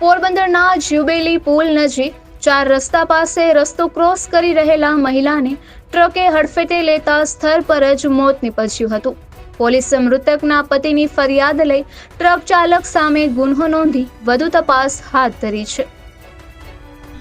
પોરબંદરના જ્યુબેલી પુલ નજીક ચાર રસ્તા પાસે રસ્તો ક્રોસ કરી રહેલા મહિલાને ટ્રકે હડફેટે લેતા સ્થળ પર જ મોત નીપજ્યું હતું. પોલીસે મૃતકના પતિની ફરિયાદ લઈ ટ્રક ચાલક સામે ગુન્હો નોંધી વધુ તપાસ હાથ ધરી છે.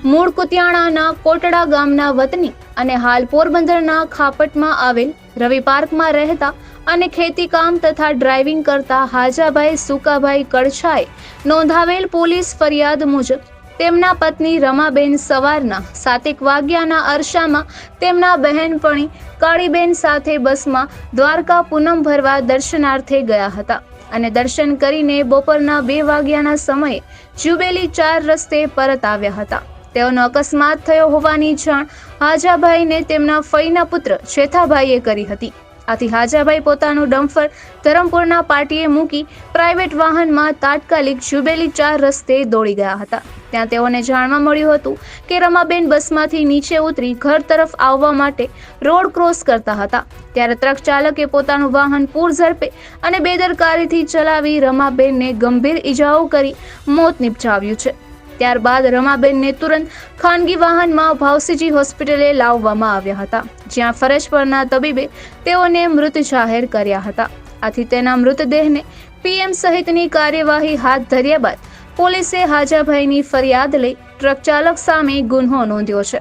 મૂળ કુતિયાણાના કોટડા ગામના વતની અને હાલ પોરબંદરના ખાપટમાં આવેલ રવિ પાર્કમાં રહેતા અને ખેતીકામ તથા ડ્રાઇવિંગ કરતા હાજાભાઈ સુકાભાઈ કડછાએ નોંધાવેલ પોલીસ ફરિયાદ મુજબ તેમના પત્ની રમાબેન સવારના સાતેક વાગ્યાના અરસામાં તેમના બહેનપણી કાળીબેન સાથે બસમાં દ્વારકા પૂનમ ભરવા દર્શનાર્થે ગયા હતા અને દર્શન કરીને બપોરના બે વાગ્યાના સમયે જુબેલી ચાર રસ્તે પરત આવ્યા હતા. તેઓનો અકસ્માત થયો હોવાની જાણ હાજાભાઈને તેમના ફઈના પુત્ર શેથાભાઈએ કરી હતી. આથી હાજાભાઈ પોતાનું ડમ્ફર ધરમપુરના પાટીએ મૂકી પ્રાઇવેટ વાહનમાં તાત્કાલિક જુબેલી ચાર રસ્તે દોડી ગયા હતા. ત્યાં તેઓને જાણવા મળ્યું હતું કે રમાબેન બસમાંથી નીચે ઉતરી ઘર તરફ આવવા માટે રોડ ક્રોસ કરતા હતા. ત્યારે ટ્રક ચાલકે પોતાનું વાહન પૂર ઝડપે અને બેદરકારીથી ચલાવી રમાબેનને ગંભીર ઈજાઓ કરી મોત નિપજાવ્યું છે. ત્યારબાદ રમાબેનને તુરંત ખાનગી વાહનમાં ભાવસીજી હોસ્પિટલે લાવવામાં આવ્યા હતા, જ્યાં ફરજ પરના તબીબે તેઓને મૃત જાહેર કર્યા હતા. આથી તેના મૃતદેહને પીએમ સહિતની કાર્યવાહી હાથ ધર્યા બાદ પોલીસે હાજાભાઈની ફરિયાદ લઈ ટ્રક ચાલક સામે ગુન્હો નોંધ્યો છે.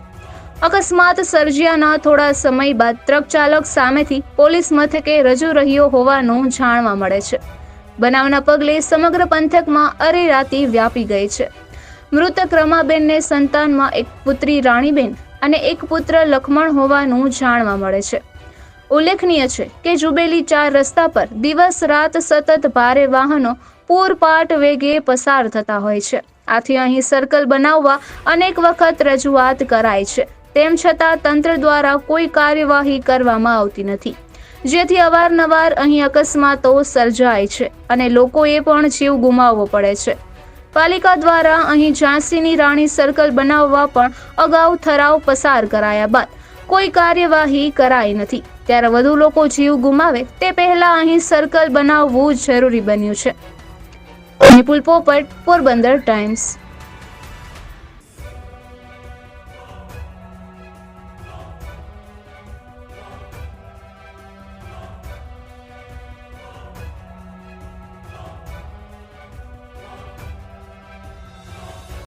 અકસ્માત સર્જ્યાના થોડા સમય બાદ ટ્રક ચાલક સામેથી પોલીસ મથકે રજૂ રહ્યો હોવાનું જાણવા મળે છે. બનાવના પગલે સમગ્ર પંથકમાં અરેરાતી વ્યાપી ગઈ છે. મૃતક રમાબેનને સંતાનમાં એક પુત્રી રાણીબેન અને એક પુત્ર લખમણ હોવાનું જાણવા મળે છે. ઉલ્લેખનીય છે કે જુબેલી ચાર રસ્તા પર દિવસ રાત સતત ભારે વાહનો પૂરપાટ વેગે પસાર થતા હોય છે. આથી અહીં સર્કલ બનાવવા અનેક વખત રજૂઆત કરાય છે. તેમ છતાં તંત્ર દ્વારા કોઈ કાર્યવાહી કરવામાં આવતી નથી. જેથી અવારનવાર અહીં અકસ્માતો સર્જાય છે અને લોકોએ પણ જીવ ગુમાવવો પડે છે. પાલિકા દ્વારા અહીં ઝાંસીની રાણી સર્કલ બનાવવા પણ અગાઉ ઠરાવ પસાર કરાયા બાદ કોઈ કાર્યવાહી કરાઈ નથી. ત્યારે વધુ લોકો જીવ ગુમાવે તે પહેલા અહીં સર્કલ બનાવવું જરૂરી બન્યું છે. નિપુલ પોપટ, પોરબંદર ટાઈમ્સ.